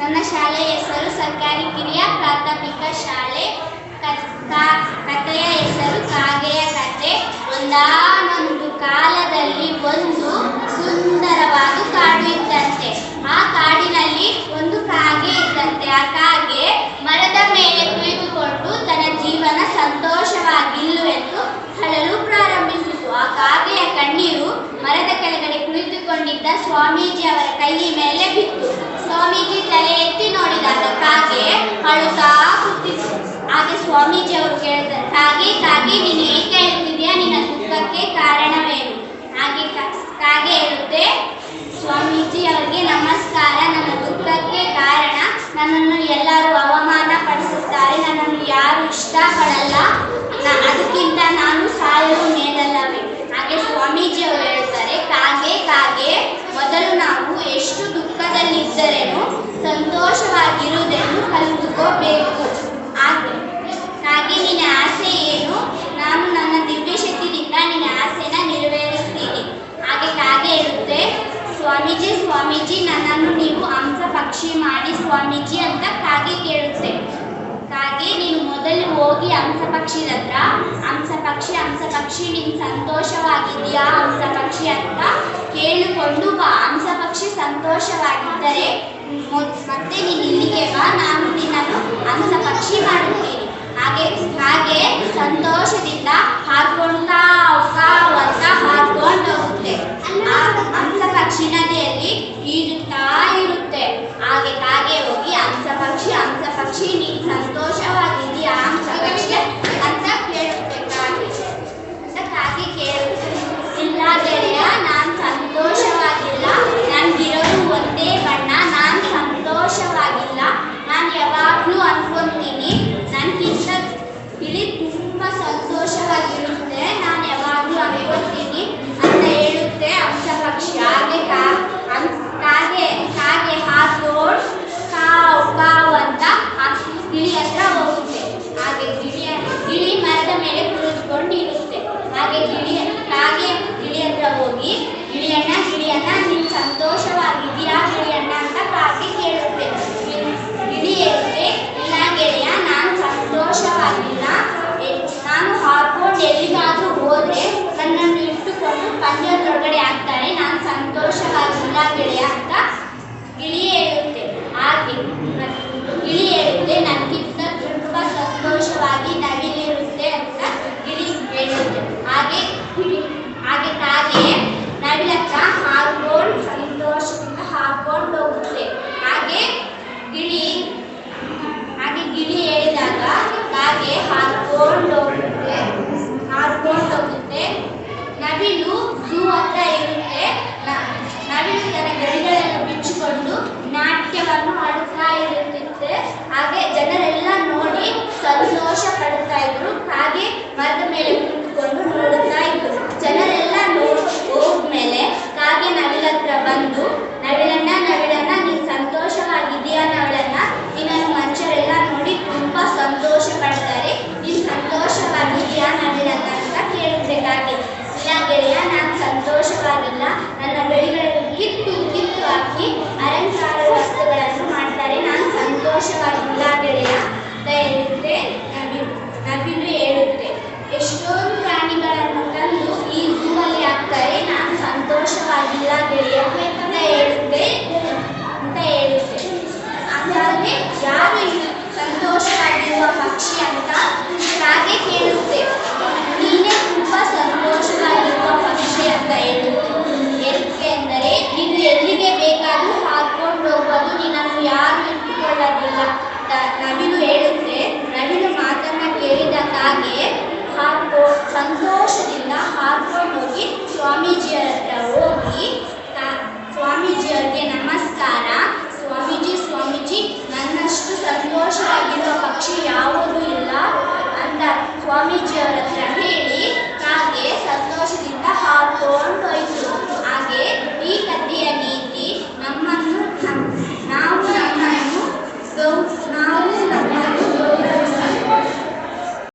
ನನ್ನ ಶಾಲೆಯ ಹೆಸರು ಸರ್ಕಾರಿ ಕಿರಿಯ ಪ್ರಾಥಮಿಕ ಶಾಲೆ ಕಥೆಯ ಹೆಸರು ಕಾಗೆಯ ಕಥೆ ಒಂದಾನೊಂದು ಕಾಲದಲ್ಲಿ ಒಂದು ಸುಂದರವಾದ ಕಾಡು ಇದ್ದಂತೆ. ಆ ಕಾಡಿನಲ್ಲಿ ಒಂದು ಕಾಗೆ ಇದ್ದಂತೆ. ಆ ಕಾಗೆ ಮರದ ಮೇಲೆ ಕುಳಿತುಕೊಂಡು ತನ್ನ ಜೀವನ ಸಂತೋಷವಾಗಿಲ್ಲವೆಂದು ಅಳಲು ಪ್ರಾರಂಭಿಸಿತು. ಆ ಕಾಗೆಯ ಕಣ್ಣೀರು ಮರದ ಕೆಳಗಡೆ ಕುಳಿತುಕೊಂಡಿದ್ದ ಸ್ವಾಮೀಜಿ ಅವರ ಕೈ ಮೇಲೆ ಬಿತ್ತು. ಸ್ವಾಮೀಜಿ ತಲೆ ಎತ್ತಿ ನೋಡಿದಾಗ ಕಾಗೆ ಅಳುತ್ತಾ ಕೂತಿತ್ತು ಹಾಗೆ ಸ್ವಾಮೀಜಿ ಅವರು ಕೇಳಿದ್ದಾರೆ ಕಾಗೆ ಕಾಗೆ, ನೀನು ಏಕೆ ಹೇಳ್ತಿದ್ಯಾ? ನಿನ್ನ ದುಃಖಕ್ಕೆ ಕಾರಣವೇನು? ಹಾಗೆ ಕಾಗೆ ಹೇಳುತ್ತೆ, ಸ್ವಾಮೀಜಿ ಅವರಿಗೆ ನಮಸ್ಕಾರ. ನನ್ನ ದುಃಖಕ್ಕೆ ಕಾರಣ ನನ್ನನ್ನು ಎಲ್ಲರೂ ಅವಮಾನ ಪಡಿಸುತ್ತಾರೆ ನನ್ನನ್ನು ಯಾರು ಇಷ್ಟಪಡಲ್ಲ. ಅದಕ್ಕಿಂತ ಅದಕ್ಕಿಂತ ನಾನು ಸಾಯಲು ಮೇಲಲ್ಲವೇ ಹಾಗೆ ಸ್ವಾಮೀಜಿ ಅವರು ಹೇಳ್ತಾರೆ ಕಾಗೆ ಕಾಗೆ ಮೊದಲು ನಾವು ಎಷ್ಟು ದುಃಖದಲ್ಲಿದ್ದರೇನು ಸಂತೋಷವಾಗಿರುವುದನ್ನು ಕಲಿತುಕೋಬೇಕು ಹಾಗೆ ಹಾಗೆ ನಿನ್ನ ಆಸೆ ಏನು? ನಾನು ನನ್ನ ದಿವ್ಯಶಕ್ತಿಯಿಂದ ನಿನ್ನ ಆಸೆನ ನೆರವೇರಿಸ್ತೀನಿ. ಹಾಗೆ ಕಾಗೆ ಇರುತ್ತೆ ಸ್ವಾಮೀಜಿ ಸ್ವಾಮೀಜಿ, ನನ್ನನ್ನು ನೀವು ಹಂಸ ಪಕ್ಷಿ ಮಾಡಿ ಸ್ವಾಮೀಜಿ ಅಂತ ಕಾಗೆ ಕೇಳುತ್ತೆ. ಕಾಗೆ, ನೀನು ಮೊದಲು ಹೋಗಿ ಹಂಸ ಪಕ್ಷಿ ಹತ್ರ, ಹಂಸ ಪಕ್ಷಿ ಹಂಸ ಪಕ್ಷಿ, ನೀನು ಸಂತೋಷವಾಗಿದೆಯಾ ಹಂಸ ಪಕ್ಷಿ ಅಂತ ಕೇಳಿಕೊಂಡು ಬಾ. ಹಂಸ ಪಕ್ಷಿ ಸಂತೋಷವಾಗಿದ್ದರೆ ಮೊದ್- ಮತ್ತೆ ನೀನು ಇಲ್ಲಿಗೆ ಬಾ ನಾನು ನಿನ್ನನ್ನು ಹಂಸ ಪಕ್ಷಿ ಮಾಡುತ್ತೀನಿ ಹಾಗೆ ಹಾಗೆ ಸಂತೋಷದಿಂದ ಹಾರ್ಕೊಳ್ತಾ ಕಾವ್ ಅಂತ ಹಾರ್ಕೊಂಡು ಹೋಗುತ್ತೆ ಆ ಹಂಸ ಪಕ್ಷಿ ನದಿಯಲ್ಲಿ ಈಜುತ್ತಾ ಇರುತ್ತೆ ಹಾಗೆ ಕಾಗೆ ಹೋಗಿ ಹಂಸ ಪಕ್ಷಿ ಹಂಸ ಪಕ್ಷಿ ನೀನು ಸಂತೋಷವಾಗಿದೆಯಾ ಹಂಸ ಪಕ್ಷಿ ಅಂತ ಕೇಳುತ್ತೆ ಕಾಗೆ ಅಂತ ಕಾಗೆ ಕೇಳುತ್ತೆ ಇಲ್ಲ ಗೆಳೆಯ ನಾನು ಸಂತೋಷವಾಗಿಲ್ಲ ನನ್ಗಿರೋದು ಒಂದೇ ಬಣ್ಣ ನಾನು ಸಂತೋಷವಾಗಿಲ್ಲ ನಾನು ಯಾವಾಗಲೂ ಅನ್ಕೊಂತೀನಿ ನನಗಿಂತ ಬಿಳಿ ತುಂಬ ಸಂತೋಷವಾಗಿರುತ್ತೆ ನಾನು ಯಾವಾಗಲೂ ಅನ್ಕೊಳ್ತೀನಿ ಅಂತ ಹೇಳುತ್ತೆ ಹಂಸ ಪಕ್ಷಿ ಹಾಗೆ ಕಾ ಹಂಸ್- ಕಾಗೆ ಕಾಗೆ ಹಾರ್ಕೊಂಡು ಕಾವ್ ಕಾವ್ ಅಂತ ಆ ಗಿಳಿ ಹತ್ರ ಹೋಗುತ್ತೆ ಹಾಗೆ ಗಿಳಿಯ ಗಿಳಿ ಮರದ ಮೇಲೆ ಕುಳಿತುಕೊಂಡು ಇರುತ್ತೆ ಹಾಗೆ ಗಿಳಿ ಕಾಗೆ ಗಿಳಿ ಹತ್ರ ಹೋಗಿ ಗಿಳಿಯಣ್ಣ ಗಿಳಿಯಣ್ಣ ನೀನು ಸಂತೋಷವಾಗಿದೆಯಾ ಗಿಳಿಯಣ್ಣ ಅಂತ ಕಾಗೆ ಕೇಳುತ್ತೆ ಗಿಳಿ- ಗಿಳಿ ಹೇಳುತ್ತೆ ಇಲ್ಲ ಗೆಳೆಯ ನಾನು ಸಂತೋಷವಾಗಿಲ್ಲ ಎ- ನಾನು ಹಾರ್ಕೊಂಡು ಎಲ್ಲಿಗಾದ್ರೂ ಹೋದ್ರೆ ನನ್ನನ್ನು ಇಟ್ಟುಕೊಂಡು ಪಂಜರದೊಳಗಡೆ ಹಾಕ್ತಾರೆ ನಾನು ಸಂತೋಷವಾಗಿಲ್ಲ ಗೆಳೆಯ ಅಂತ ಗಿಳಿ ಹೇಳುತ್ತೆ ಹಾಗೆ ನ- ಗಿಳಿ ಹೇಳುತ್ತೆ ನನಗಿಂತ ತುಂಬ ಸಂತೋಷವಾಗಿ ನವಿಲಿರುತ್ತೆ ಅಂತ ಗಿಳಿ ಹೇಳುತ್ತೆ ಹಾಗೆ ಗಿಳಿ ಹಾಗೆ ಕಾಗೆ ನವಿಲತ್ರ ಹಾರ್ಕೊಂಡು ಸಂತೋಷದಿಂದ ಹಾರ್ಕೊಂಡು ಹೋಗುತ್ತೆ ಹಾಗೆ ಗಿಳಿ ಹಾಗೆ ಗಿಳಿ ಹೇಳಿದಾಗ ಕಾಗೆ ಹಾರ್ಕೊಂಡು ಹೋಗುತ್ತೆ ಹಾರ್ಕೊಂಡು ಹೋಗುತ್ತೆ ನವಿಲು ಝೂ ಹತ್ರ ಇರುತ್ತೆ ನ- ನವಿಲು ತನ್ನ ಗರಿಗಳನ್ನು ಬಿಚ್ಚಿಕೊಂಡು ನಾಟ್ಯವನ್ನು ಆಡುತ್ತಾ ಇರುತ್ತಿತ್ತೆ ಹಾಗೆ ಜನರೆಲ್ಲ ನೋಡಿ ಸಂತೋಷ ಇದ್ರು ಕಾಗೆ ಮರದ ಮೇಲೆ ಕುಳಿತುಕೊಂಡು ನೋಡುತ್ತಾ ಇದ್ರು ಜನರೆಲ್ಲ ನೋಡಿ ಹೋದ್ಮೇಲೆ ಕಾಗೆ ನವಿಲ ಹತ್ರ ಬಂದು ನವಿಲನ್ನ ನವಿಲನ್ನ ನೀನು ಸಂತೋಷವಾಗಿದೆಯಾ ನವಿಲನ್ನ ನಿನ್ನನ್ನು ಮನುಷ್ಯರೆಲ್ಲ ನೋಡಿ ತುಂಬಾ ಸಂತೋಷ ಪಡ್ತಾರೆ ನೀನು ಸಂತೋಷವಾಗಿದೆಯಾ ನವಿಲನ್ನ ಅಂತ ಕೇಳುತ್ತೆ ಕಾಗೆ ಇಲ್ಲ ಗೆಳೆಯ ನಾನು ಸಂತೋಷವಾಗಿಲ್ಲ ನನ್ನ ಬೆಳೆಗಳನ್ನು ಕಿತ್ತು ಕಿತ್ತು ಹಾಕಿ ಅಲಂಕಾರ ವಸ್ತುಗಳನ್ನು ಮಾಡ್ತಾರೆ ನಾನು ಸಂತೋಷವಾಗಿಲ್ಲ ಗೆಳೆಯ ಅಂತ ಹೇಳುತ್ತೆ ನವಿಲು ನವಿಲು ಹೇಳುತ್ತೆ ಎಷ್ಟೊಂದು ಪ್ರಾಣಿಗಳನ್ನು ತಂದು ಈ ಝೂವಲ್ಲಿ ಹಾಕ್ತಾರೆ ನಾನು ಸಂತೋಷವಾಗಿಲ್ಲ ಗೆಳೆಯ ಅಂತ ಹೇಳುತ್ತೆ ಅಂತ ಹೇಳುತ್ತೆ ಹಾಗಾಗಿ ಯಾರು ಇದು ಸಂತೋಷವಾಗಿರುವ ಪಕ್ಷಿ ಅಂತ ಕಾಗೆ ಕೇಳುತ್ತೆ ನೀನೇ ತುಂಬ ಸಂತೋಷವಾಗಿರುವ ಪಕ್ಷಿ ಅಂತ ಹೇಳುತ್ತೆ ಏಕೆಂದರೆ ನೀನು ಎಲ್ಲಿಗೆ ಬೇಕಾದರೂ ಹಾಕೊಂಡು ಹೋಗೋದು ನಿನ್ನನ್ನು ಯಾರು ಇಟ್ಟುಕೊಳ್ಳೋದಿಲ್ಲ ಅಂತ ನವಿಲು ಹೇಳುತ್ತೆ ನವಿಲು ಮಾತನ್ನ ಕೇಳಿದ ಹಾಗೂ ಸಂತೋಷದಿಂದ